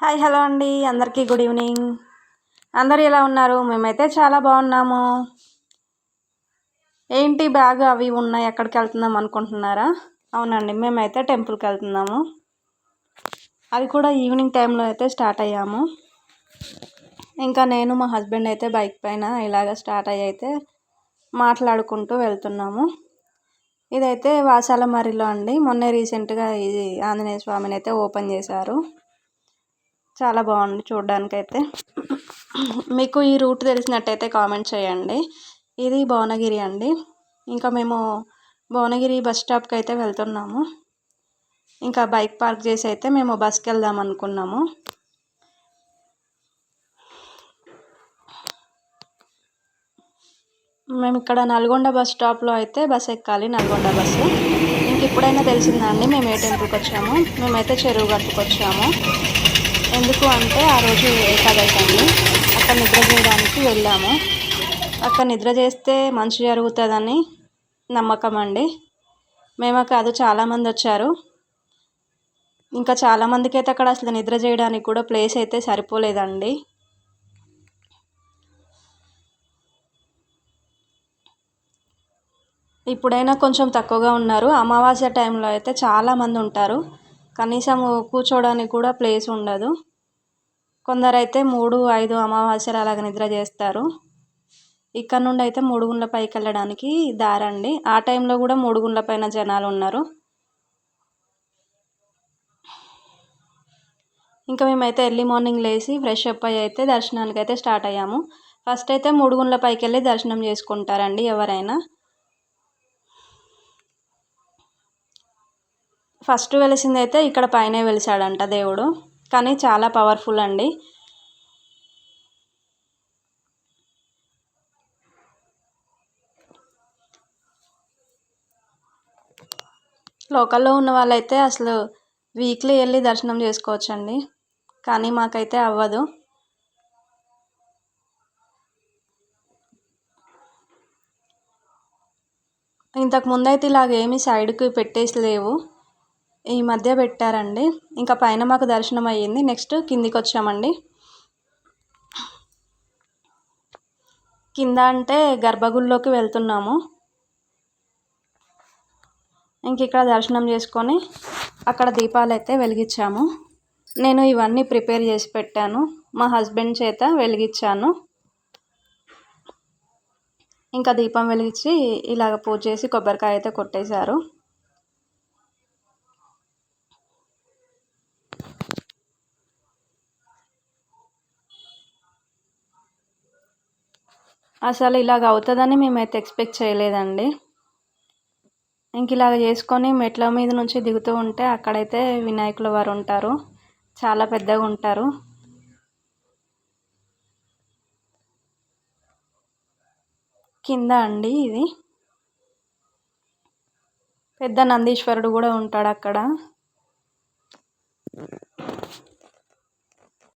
Hi hello అండి. అందరికీ good evening. అందరు ఎలా ఉన్నారు? మేమైతే చాలా బాగున్నాము. ఏంటి బ్యాగ్ అవి ఉన్నాయి? ఎక్కడికి వెళ్తున్నాం అనుకుంటున్నారా? అవునండి మేమైతే టెంపుల్కి వెళ్తున్నాము. అది కూడా ఈవినింగ్ టైంలో అయితే స్టార్ట్ అయ్యాము. ఇంకా నేను మా హస్బెండ్ అయితే బైక్ పైన ఇలాగ స్టార్ట్ అయ్యి అయితే మాట్లాడుకుంటూ వెళ్తున్నాము. ఇదైతే వాసాల మరిలో అండి. మొన్నే రీసెంట్గా ఇది ఆంజనేయ స్వామిని అయితే ఓపెన్ చేశారు. చాలా బాగుంది చూడడానికైతే. మీకు ఈ రూట్ తెలిసినట్టయితే కామెంట్ చేయండి. ఇది భువనగిరి అండి. ఇంకా మేము భువనగిరి బస్ స్టాప్కి అయితే వెళ్తున్నాము. ఇంకా బైక్ పార్క్ చేసి అయితే మేము బస్కి వెళ్దాం అనుకున్నాము మేము ఇక్కడ నల్గొండ బస్ స్టాప్లో అయితే బస్ ఎక్కాలి నల్గొండ బస్సు. ఇంక ఇప్పుడైనా తెలిసిందండి మేము ఏ టెంపుల్కి వచ్చాము మేమైతే చెరువు గట్టుకు వచ్చాము ఎందుకు అంటే ఆ రోజు ఏకాదశి అండి అక్కడ నిద్ర చేయడానికి వెళ్ళాము. అక్కడ నిద్ర చేస్తే మంచి జరుగుతుందని నమ్మకం అండి. మేము కాదు చాలామంది వచ్చారు. ఇంకా చాలామందికి అయితే అక్కడ అసలు నిద్ర చేయడానికి కూడా ప్లేస్ అయితే సరిపోలేదండి. ఇప్పుడైనా కొంచెం తక్కువగా ఉన్నారు. అమావాస్య టైంలో అయితే చాలామంది ఉంటారు. కనీసం కూర్చోడానికి కూడా ప్లేస్ ఉండదు. కొందరైతే మూడు ఐదు అమావాస్యలు అలాగ నిద్ర చేస్తారు. ఇక్కడ నుండి అయితే మూడుగుండ్ల పైకి వెళ్ళడానికి దారండి. ఆ టైంలో కూడా మూడుగుండ్ల పైన జనాలు ఉన్నారు. ఇంకా మేమైతే ఎర్లీ మార్నింగ్ లేచి ఫ్రెష్ అప్ అయ్యి అయితే దర్శనానికి అయితే స్టార్ట్ అయ్యాము. ఫస్ట్ అయితే మూడుగుండ్ల పైకి వెళ్ళి దర్శనం చేసుకుంటారండి ఎవరైనా. ఫస్ట్ వెలిసింది అయితే ఇక్కడ పైనే వెలిసాడంట దేవుడు కానీ చాలా పవర్ఫుల్ అండి. లోకల్లో ఉన్న వాళ్ళైతే అసలు వీక్లీ వెళ్ళి దర్శనం చేసుకోవచ్చండి కానీ మాకైతే అవ్వదు. ఇంతకు ముందైతే ఇలాగేమి సైడ్కి పెట్టేసి లేవు. ఈ మధ్య పెట్టారండి. ఇంకా పైన మాకు దర్శనం అయ్యింది. నెక్స్ట్ కిందికి వచ్చామండి కింద అంటే గర్భగుడిలోకి వెళ్తున్నాము. ఇంక ఇక్కడ దర్శనం చేసుకొని అక్కడ దీపాలు అయితే వెలిగించాము. నేను ఇవన్నీ ప్రిపేర్ చేసి పెట్టాను. మా హస్బెండ్ చేత వెలిగించాను. ఇంకా దీపం వెలిగించి ఇలాగ పూజ చేసి కొబ్బరికాయ అయితే కొట్టేశారు. అసలు ఇలాగ అవుతుందని మేమైతే ఎక్స్పెక్ట్ చేయలేదండి. ఇంక ఇలాగ చేసుకొని మెట్ల మీద నుంచి దిగుతూ ఉంటే అక్కడైతే వినాయకుల వారు ఉంటారు. చాలా పెద్దగా ఉంటారు. కింద అండి ఇది. పెద్ద నందీశ్వరుడు కూడా ఉంటాడు అక్కడ.